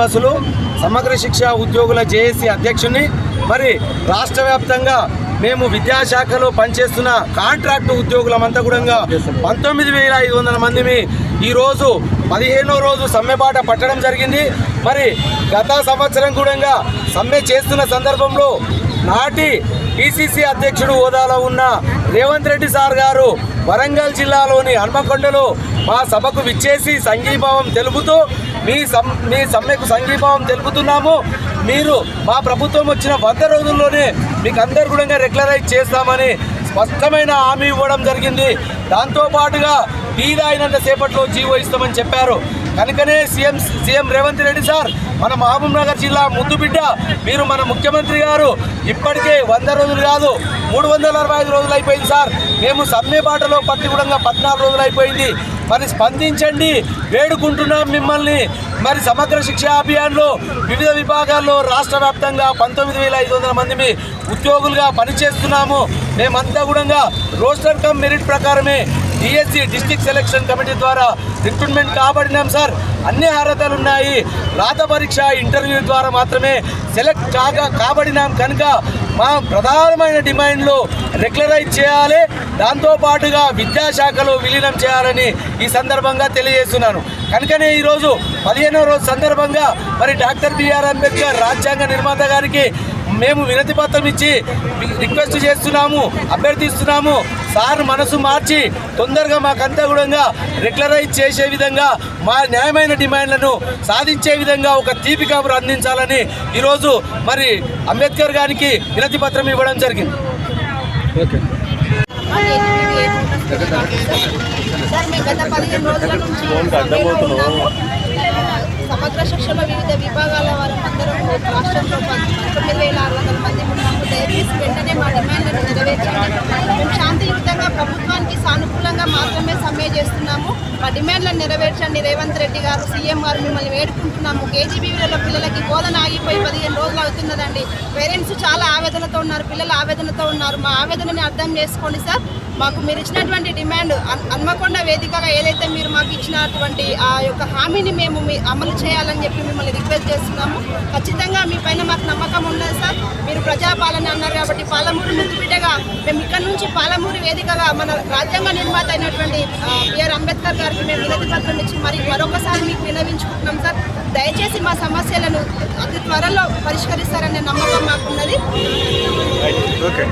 శ్రీనివాసులు సమగ్ర శిక్ష ఉద్యోగుల జేఏసీ అధ్యక్షుని మరి రాష్ట్ర వ్యాప్తంగా మేము విద్యాశాఖలో పనిచేస్తున్న కాంట్రాక్టు ఉద్యోగులమంతా కూడా పంతొమ్మిది వేల ఐదు వందల మందిని ఈరోజు పదిహేనో రోజు సమ్మెబాట పట్టడం జరిగింది. మరి గత సంవత్సరం కూడా సమ్మె చేస్తున్న సందర్భంలో నాటి పిసిసి అధ్యక్షుడు హోదాలో ఉన్న రేవంత్ రెడ్డి సార్ గారు వరంగల్ జిల్లాలోని హన్మకొండలో మా సభకు విచ్చేసి సంఘీభావం తెలుపుతూ మీ సమ్ మీ సమ్మెకు సంఘీభావం తెలుపుతున్నాము. మీరు మా ప్రభుత్వం వచ్చిన వంద రోజుల్లోనే మీకు అందరు కూడా రెగ్యులరైజ్ చేస్తామని స్పష్టమైన హామీ ఇవ్వడం జరిగింది. దాంతోపాటుగా టీ తాగినంత సేపట్లో జీవో ఇస్తామని చెప్పారు. కనుకనే CM CM Revanth Reddy sir మన మహబూబ్ నగర్ జిల్లా ముద్దు బిడ్డ మీరు మన ముఖ్యమంత్రి గారు ఇప్పటికే వంద రోజులు కాదు మూడు వందల అరవై ఐదు రోజులు అయిపోయింది సార్. మేము సమ్మె బాటలో పట్టి పద్నాలుగు రోజులు అయిపోయింది. మరి స్పందించండి వేడుకుంటున్నాం మిమ్మల్ని. మరి సమగ్ర శిక్ష అభియాన్లో వివిధ విభాగాల్లో రాష్ట్ర వ్యాప్తంగా పంతొమ్మిది వేల ఐదు వందల మంది ఉద్యోగులుగా పనిచేస్తున్నాము. మేమంతా కూడా రోస్టర్ కమ్ మెరిట్ ప్రకారమే డిఎస్సి డిస్టిక్ సెలక్షన్ కమిటీ ద్వారా రిక్రూట్మెంట్ కాబడినాం సార్ అన్ని అర్హతలు ఉన్నాయి రాత పరీక్ష ఇంటర్వ్యూ ద్వారా మాత్రమే సెలెక్ట్ కాగా కాబడినాం కనుక మా ప్రధానమైన డిమాండ్లు రెగ్యులరైజ్ చేయాలి. దాంతోపాటుగా విద్యాశాఖలో విలీనం చేయాలని ఈ సందర్భంగా తెలియజేస్తున్నాను. కనుకనే ఈరోజు పదిహేనో రోజు సందర్భంగా మరి డాక్టర్ బిఆర్ అంబేద్కర్ రాజ్యాంగ నిర్మాత గారికి మేము వినతి పత్రం ఇచ్చి రిక్వెస్ట్ చేస్తున్నాము అభ్యర్థిస్తున్నాము. సార్ మనసు మార్చి తొందరగా మాకంతా కూడా రెగ్యులరైజ్ చేసే విధంగా మా న్యాయమైన డిమాండ్లను సాధించే విధంగా ఒక తీపి కబురు అందించాలని ఈరోజు మరి అంబేద్కర్ గారికి వినతి పత్రం ఇవ్వడం జరిగింది. సార్ మేము గత పదిహేను రోజుల నుంచి. సమగ్ర శిక్షణ వివిధ విభాగాల వారు అందరం రాష్ట్రంలో పంతొమ్మిది వేల ఆరు వందల మంది ఉన్నాము. దయచేసి వెంటనే మా డిమాండ్లను నెరవేర్చండి. ప్రభుత్వానికి సానుకూలంగా మాత్రమే సమ్మె చేస్తున్నాము. మా డిమాండ్లను నెరవేర్చండి. రేవంత్ రెడ్డి గారు సీఎం గారు మిమ్మల్ని వేడుకుంటున్నాము. కేజీబీలలో పిల్లలకి బోధన ఆగిపోయి పదిహేను రోజులు అవుతున్నదండి. పేరెంట్స్ చాలా ఆవేదనతో ఉన్నారు. పిల్లలు ఆవేదనతో ఉన్నారు. మా ఆవేదనని అర్థం చేసుకోండి సార్. మాకు మీరు ఇచ్చినటువంటి డిమాండ్ హన్మకొండ వేదికగా ఏదైతే మీరు మాకు ఇచ్చినటువంటి ఆ యొక్క హామీని మేము మీ అమలు చేయాలని చెప్పి మిమ్మల్ని రిక్వెస్ట్ చేస్తున్నాము. ఖచ్చితంగా మీ పైన మాకు నమ్మకం ఉన్నది సార్. మీరు ప్రజాపాలన అన్నారు కాబట్టి పాలమూరు ముద్దుబిడ్డగా మేము ఇక్కడ నుంచి పాలమూరు వేదికగా మన రాజ్యాంగ నిర్మాత అయినటువంటి బిఆర్ అంబేద్కర్ గారికి మేము వినతి పత్రం ఇచ్చి మరి మరొకసారి మీకు వినవించుకుంటున్నాం సార్. దయచేసి మా సమస్యలను అతి త్వరలో పరిష్కరిస్తారనే నమ్మకం మాకున్నది. ఓకే